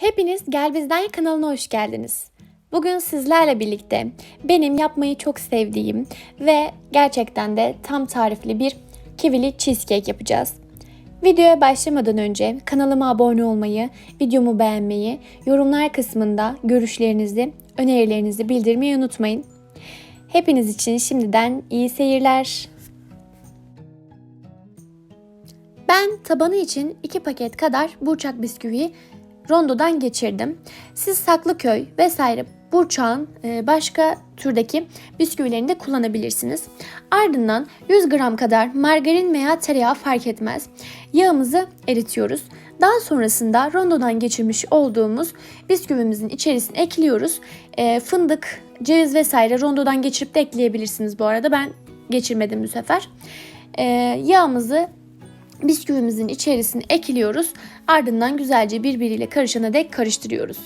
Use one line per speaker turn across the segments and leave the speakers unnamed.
Hepiniz Gel Bizden kanalına hoş geldiniz. Bugün sizlerle birlikte benim yapmayı çok sevdiğim ve gerçekten de tam tarifli bir kivili cheesecake yapacağız. Videoya başlamadan önce kanalıma abone olmayı, videomu beğenmeyi, yorumlar kısmında görüşlerinizi, önerilerinizi bildirmeyi unutmayın. Hepiniz için şimdiden iyi seyirler. Ben tabanı için 2 paket kadar burçak bisküviyi rondodan geçirdim. Siz Saklıköy vesaire burçağın e, başka türdeki bisküvilerini de kullanabilirsiniz. Ardından 100 gram kadar margarin veya tereyağı fark etmez. Yağımızı eritiyoruz. Daha sonrasında rondodan geçirmiş olduğumuz bisküvimizin içerisine ekliyoruz. E, fındık, ceviz vesaire rondodan geçirip de ekleyebilirsiniz bu arada. Ben geçirmedim bu sefer. E, yağımızı bisküvimizin içerisine ekliyoruz. Ardından güzelce birbiriyle karışana dek karıştırıyoruz.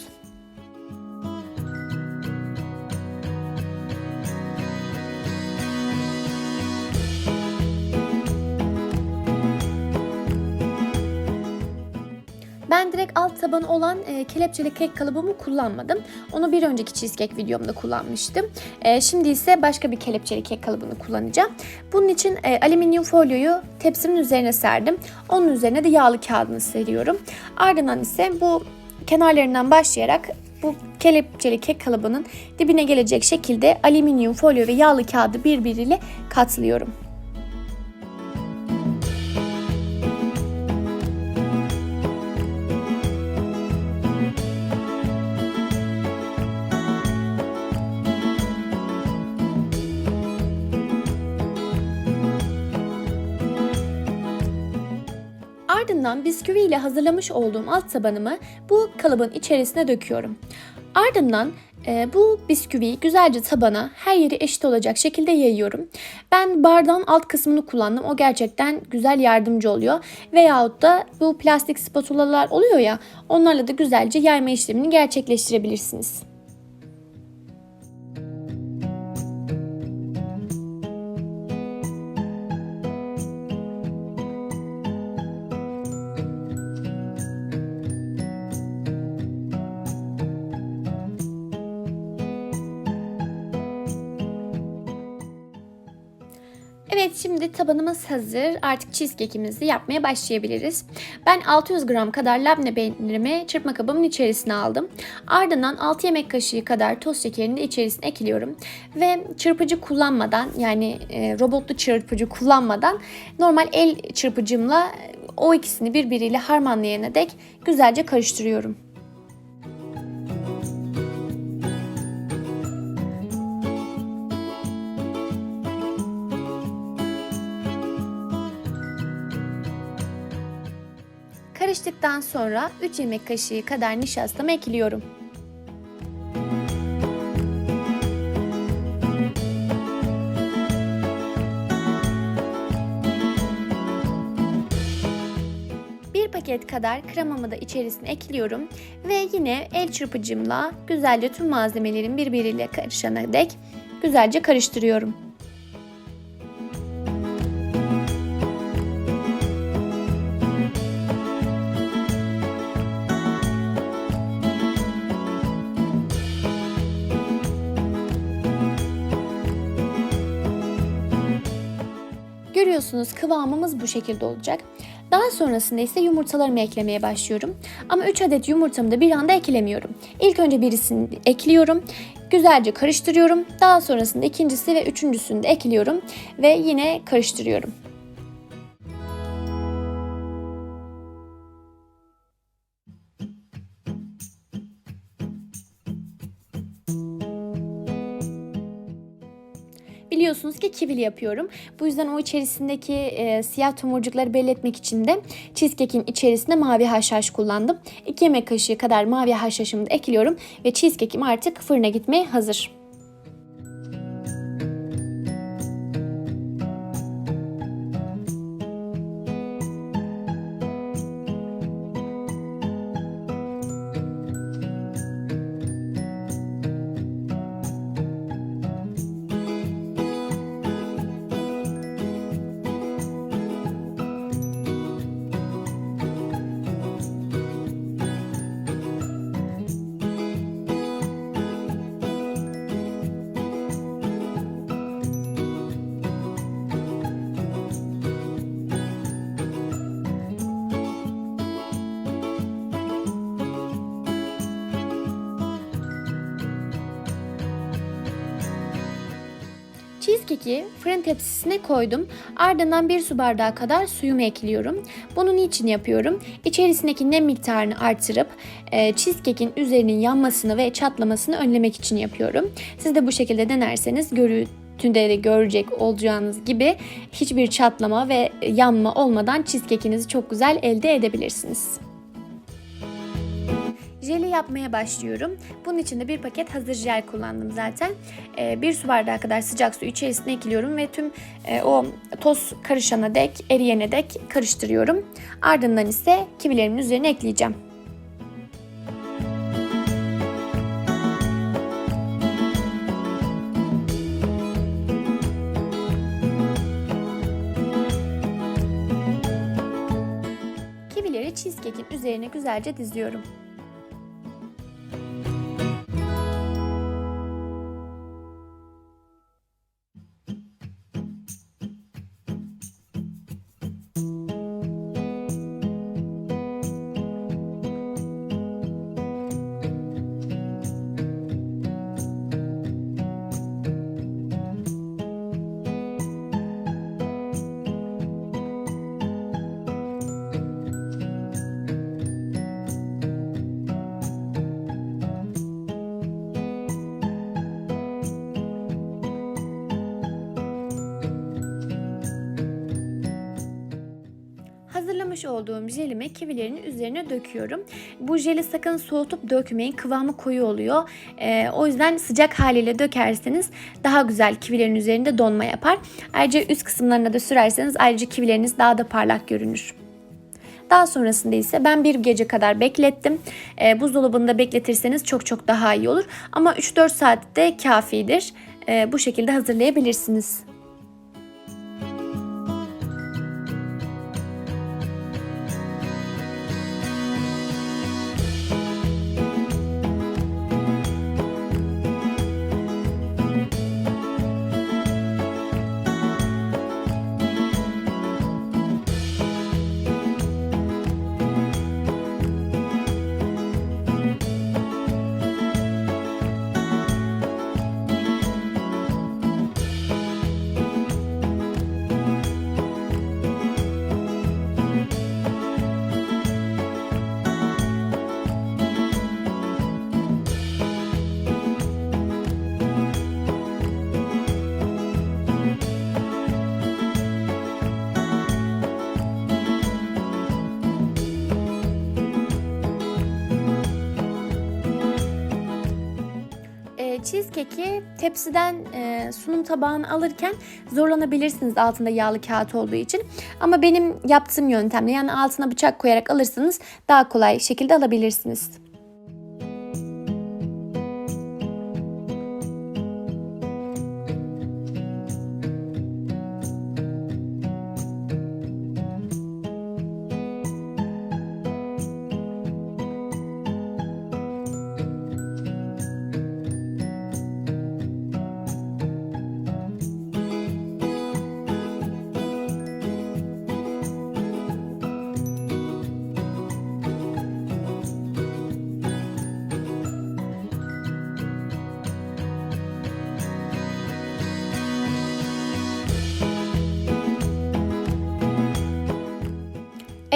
Ben direkt alt tabanı olan e, kelepçeli kek kalıbımı kullanmadım. Onu bir önceki cheesecake videomda kullanmıştım. E, şimdi ise başka bir kelepçeli kek kalıbını kullanacağım. Bunun için e, alüminyum folyoyu tepsimin üzerine serdim. Onun üzerine de yağlı kağıdını seriyorum. Ardından ise bu kenarlarından başlayarak bu kelepçeli kek kalıbının dibine gelecek şekilde alüminyum folyo ve yağlı kağıdı birbiriyle katlıyorum. Ardından bisküvi ile hazırlamış olduğum alt tabanımı bu kalıbın içerisine döküyorum. Ardından e, bu bisküviyi güzelce tabana her yeri eşit olacak şekilde yayıyorum. Ben bardağın alt kısmını kullandım. O gerçekten güzel yardımcı oluyor. Veyahut da bu plastik spatulalar oluyor ya onlarla da güzelce yayma işlemini gerçekleştirebilirsiniz. Şimdi tabanımız hazır. Artık cheesecake'imizi yapmaya başlayabiliriz. Ben 600 gram kadar labne peynirimi çırpma kabımın içerisine aldım. Ardından 6 yemek kaşığı kadar toz şekerini içerisine ekliyorum. Ve çırpıcı kullanmadan yani e, robotlu çırpıcı kullanmadan normal el çırpıcımla o ikisini birbiriyle harmanlayana dek güzelce karıştırıyorum. Karıştıktan sonra 3 yemek kaşığı kadar nişastamı ekliyorum. Bir paket kadar kremamı da içerisine ekliyorum ve yine el çırpıcımla güzelce tüm malzemelerin birbiriyle karışana dek güzelce karıştırıyorum. Görüyorsunuz kıvamımız bu şekilde olacak. Daha sonrasında ise yumurtalarımı eklemeye başlıyorum. Ama 3 adet yumurtamı da bir anda eklemiyorum. İlk önce birisini ekliyorum. Güzelce karıştırıyorum. Daha sonrasında ikincisi ve üçüncüsünü de ekliyorum. Ve yine karıştırıyorum. Biliyorsunuz ki kivili yapıyorum. Bu yüzden o içerisindeki e, siyah tomurcukları belli etmek için de cheesecake'in içerisinde mavi haşhaş kullandım. 2 yemek kaşığı kadar mavi haşhaşımı da ekliyorum ve cheesecake'im artık fırına gitmeye hazır. Cheesecake'i fırın tepsisine koydum. Ardından bir su bardağı kadar suyumu ekliyorum. Bunu niçin yapıyorum? İçerisindeki nem miktarını artırıp e, cheesecake'in üzerinin yanmasını ve çatlamasını önlemek için yapıyorum. Siz de bu şekilde denerseniz görüntüde de görecek olacağınız gibi hiçbir çatlama ve yanma olmadan cheesecake'inizi çok güzel elde edebilirsiniz. Jeli yapmaya başlıyorum. Bunun için de bir paket hazır jel kullandım zaten. Ee, bir su bardağı kadar sıcak su içerisine ekliyorum ve tüm e, o toz karışana dek, eriyene dek karıştırıyorum. Ardından ise kivilerimin üzerine ekleyeceğim. Kivileri cheesecake'in üzerine güzelce diziyorum. Hazırlamış olduğum jelimi kivilerin üzerine döküyorum. Bu jeli sakın soğutup dökmeyin. Kıvamı koyu oluyor. Ee, o yüzden sıcak haliyle dökerseniz daha güzel kivilerin üzerinde donma yapar. Ayrıca üst kısımlarına da sürerseniz ayrıca kivileriniz daha da parlak görünür. Daha sonrasında ise ben bir gece kadar beklettim. E, buzdolabında bekletirseniz çok çok daha iyi olur. Ama 3-4 saat de kafidir. E, bu şekilde hazırlayabilirsiniz. Cheesecake'i tepsiden e, sunum tabağına alırken zorlanabilirsiniz altında yağlı kağıt olduğu için. Ama benim yaptığım yöntemle yani altına bıçak koyarak alırsanız daha kolay şekilde alabilirsiniz.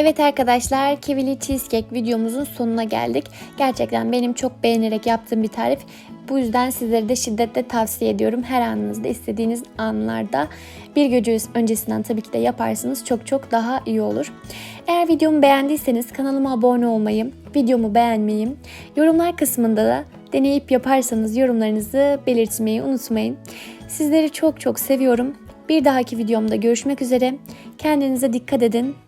Evet arkadaşlar kivili cheesecake videomuzun sonuna geldik. Gerçekten benim çok beğenerek yaptığım bir tarif. Bu yüzden sizlere de şiddetle tavsiye ediyorum. Her anınızda istediğiniz anlarda bir gece öncesinden tabii ki de yaparsanız çok çok daha iyi olur. Eğer videomu beğendiyseniz kanalıma abone olmayı, videomu beğenmeyi, yorumlar kısmında da deneyip yaparsanız yorumlarınızı belirtmeyi unutmayın. Sizleri çok çok seviyorum. Bir dahaki videomda görüşmek üzere. Kendinize dikkat edin.